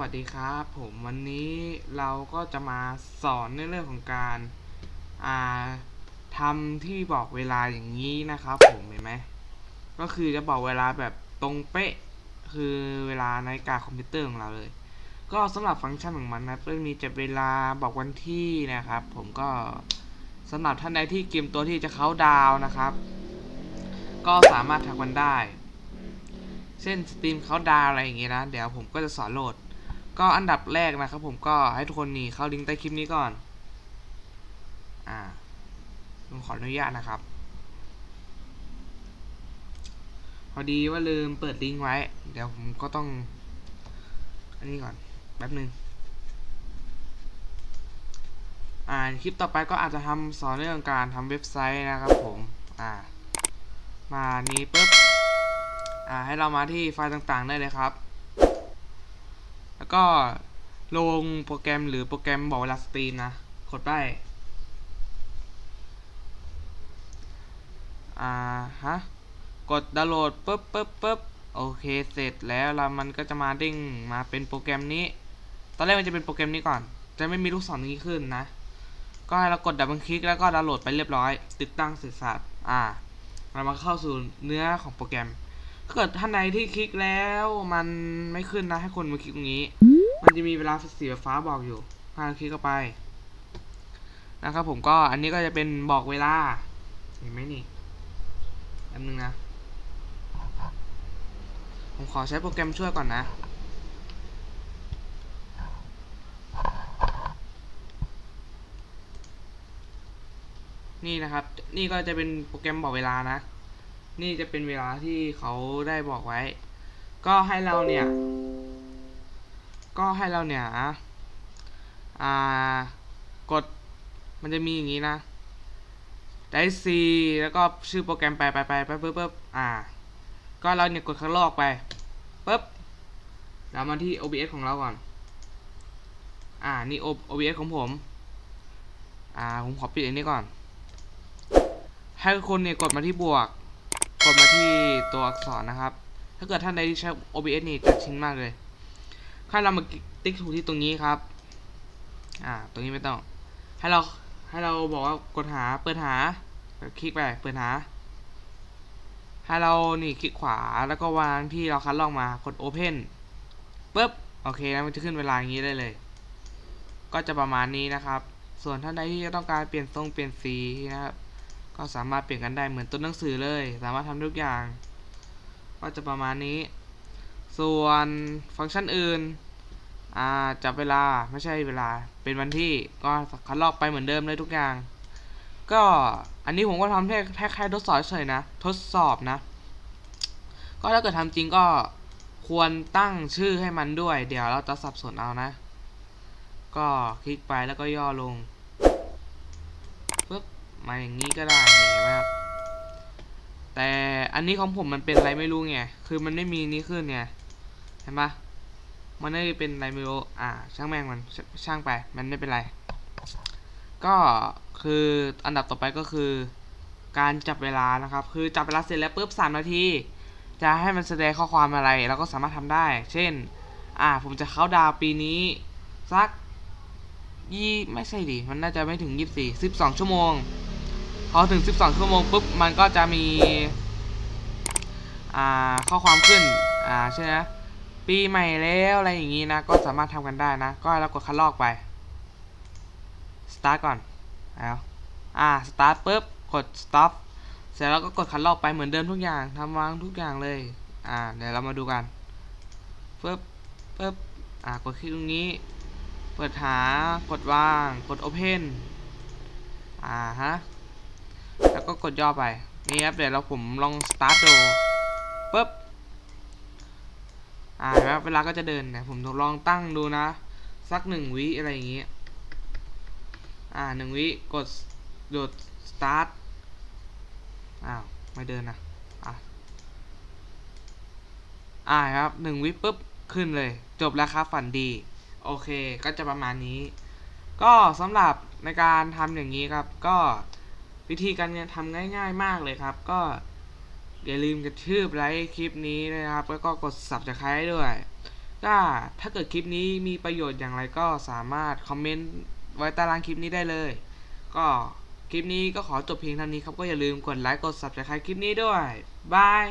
วัสดีครับ ผมวันนี้เราก็จะมาสอนในเรื่องของการาทำที่บอกเวลาอย่างนี้นะครับ ผมเห็นไหมก็คือจะบอกเวลาแบบตรงเป๊ะคือเวลาในกาคอมพิวเตอร์ของเราเลย ก็สำหรับฟังก์ชันของมันนะก็มีจับเวลาบอกวันที่นะครับ ผมก็สำหรับท่านใดที่เกมตัวที่จะเข้าดาวนะครับ ก็สามารถทักมันได้เช่นสตรีมเขาดาวอะไรอย่างเงี้ยนะ เดี๋ยวผมก็จะสอนโหลด ก็อันดับแรกนะครับผมก็ให้ทุกคนนี่เข้าลิงก์ใต้คลิปนี้ก่อน อ่าผมขออนุญาตนะครับ พอดีว่าลืมเปิดลิงก์ไว้ เดี๋ยวผมก็ต้อง อันนี้ก่อน แป๊บหนึ่งอ่าคลิปต่อไปก็อาจจะทำสอนเรื่องการทำเว็บไซต์นะครับผม อ่า มานี้ปุ๊บ อ่าให้เรามาที่ไฟล์ต่างๆได้เลยครับ แล้วก็ลงโปรแกรมหรือโปรแกรมบอกเวลาสตรีมนะกดไปอ่าฮะกดดาวน์โหลดปุ๊บปุ๊บปุ๊บโอเคเสร็จแล้วแล้วมันก็จะมาเด้งมาเป็นโปรแกรมนี้ ตอนแรกมันจะเป็นโปรแกรมนี้ก่อน จะไม่มีลูกศรนี้ขึ้นนะ ก็ให้เรากดดับเบิลคลิกแล้วก็ดาวน์โหลดไปเรียบร้อย ติดตั้งเสร็จสับอ่า เรามาเข้าสู่เนื้อของโปรแกรม เกิดท่านใดที่คลิกแล้วมันไม่ขึ้นนะให้คนมาคลิกตรงนี้ มันจะมีเวลาสีฟ้าบอกอยู่ให้เราคลิกเข้าไป นะครับผมก็อันนี้ก็จะเป็นบอกเวลา เห็นไหมนี่แป๊บนึงนะ ผมขอใช้โปรแกรมช่วยก่อนนะนี่นะครับ นี่ก็จะเป็นโปรแกรมบอกเวลานะ นี่จะเป็นเวลาที่เขาได้บอกไว้ ก็ให้เราเนี่ย ก็ให้เราเนี่ยอ่ากดมันจะมีอย่างนี้นะได้ซีแล้วก็ชื่อโปรแกรมไปไปไปไปปึ๊บปึ๊บอ่า ก็เราเนี่ยกดข้างลอกไปปึ๊บแล้วมาที่ OBS ของเราก่อน อ่า นี่ OBS ของผม อ่า ผมขอปิดอันนี้ก่อน ให้คนเนี่ยกดมาที่บวก กดมาที่ตัวอักษรนะครับ ถ้าเกิดท่านใดที่ใช้ OBS นี่จะชินมากเลย ให้เรามาติ๊กถูกที่ตรงนี้ครับ อ่า ตรงนี้ไม่ต้อง ให้เราให้เราบอกว่ากดหาเปิดหา คลิกไปเปิดหา ให้เรานี่คลิกขวาแล้วก็วางที่เราคัดลอกมากด Open ปึ๊บโอเคแล้วมันจะขึ้นเวลาอย่างนี้ได้เลย ก็จะประมาณนี้นะครับ ส่วนท่านใดที่ต้องการเปลี่ยนทรงเปลี่ยนสีนะครับ ก็สามารถเปลี่ยนกันได้เหมือนต้นหนังสือเลย สามารถทำทุกอย่าง ก็จะประมาณนี้ ส่วนฟังก์ชันอื่นจับเวลาไม่ใช่เวลาเป็นวันที่ก็คัดลอกไปเหมือนเดิมเลยทุกอย่าง ก็อันนี้ผมก็ทำแค่แค่แค่ทดสอบเฉยนะ ทดสอบนะ ก็ถ้าเกิดทำจริงก็ควรตั้งชื่อให้มันด้วย เดี๋ยวเราจะสับสนเอานะ ก็คลิกไปแล้วก็ย่อลงปึ๊บ มาอย่างนี้ก็ได้เห็นไหมครับแต่อันนี้ของผมมันเป็นอะไรไม่รู้ไงคือมันไม่มีนี้ขึ้นไงเห็นปะมันไม่เป็นอะไรไม่รู้อ่า ช่างแม่งมันช่างไป มันไม่เป็นไร ก็คืออันดับต่อไปก็คือ การจับเวลานะครับ คือจับเวลาเสร็จแล้วปุ๊บสามนาทีจะให้มันแสดงข้อความอะไรเราก็สามารถทำได้ เช่น อ่า ผมจะเข้าดาวปีนี้ สักยี่ไม่ใช่ดิ มันน่าจะไม่ถึงยี่สิบสี่สิบสองชั่วโมง พอถึง 12 ชั่วโมงปุ๊บ มันก็จะมี อ่า ข้อความขึ้น อ่า ใช่ไหมปีใหม่แล้วอะไรอย่างนี้นะ ก็สามารถทำกันได้นะ ก็เรากดคัดลอกไป start ก่อนแล้วอ่า start ปุ๊บ กด stop เสร็จแล้วก็กดคัดลอกไปเหมือนเดิมทุกอย่างทำวางทุกอย่างเลย อ่า เดี๋ยวเรามาดูกันปุ๊บปุ๊บ อ่า กดคลิกตรงนี้ เปิดหา กดวาง กด open อ่าฮะ ก็กดย่อไป นี่ครับเดี๋ยวเราผมลองสตาร์ทดูปุ๊บ อ่าครับเวลาก็จะเดินเนี่ยผมลองตั้งดูนะ สักหนึ่งวิอะไรอย่างงี้ อ่าหนึ่งวิกดหยุดสตาร์ท อ้าว ไม่เดินนะอะอ่าครับหนึ่งวิปุ๊บ ขึ้นเลย จบแล้วครับฝันดี โอเค ก็จะประมาณนี้ ก็สำหรับในการทำอย่างนี้ครับ ก็ วิธีการทำง่าย ๆ มากเลยครับ ก็อย่าลืมกระทืบไลค์คลิปนี้นะครับ แล้วก็กด subscribe ด้วย ก็ถ้าเกิดคลิปนี้มีประโยชน์อย่างไรก็สามารถคอมเมนต์ไว้ใตารางคลิปนี้ได้เลย ก็คลิปนี้ก็ขอจบเพียงเท่านี้ครับ ก็อย่าลืมกดไลค์กด subscribe คลิปนี้ด้วยบาย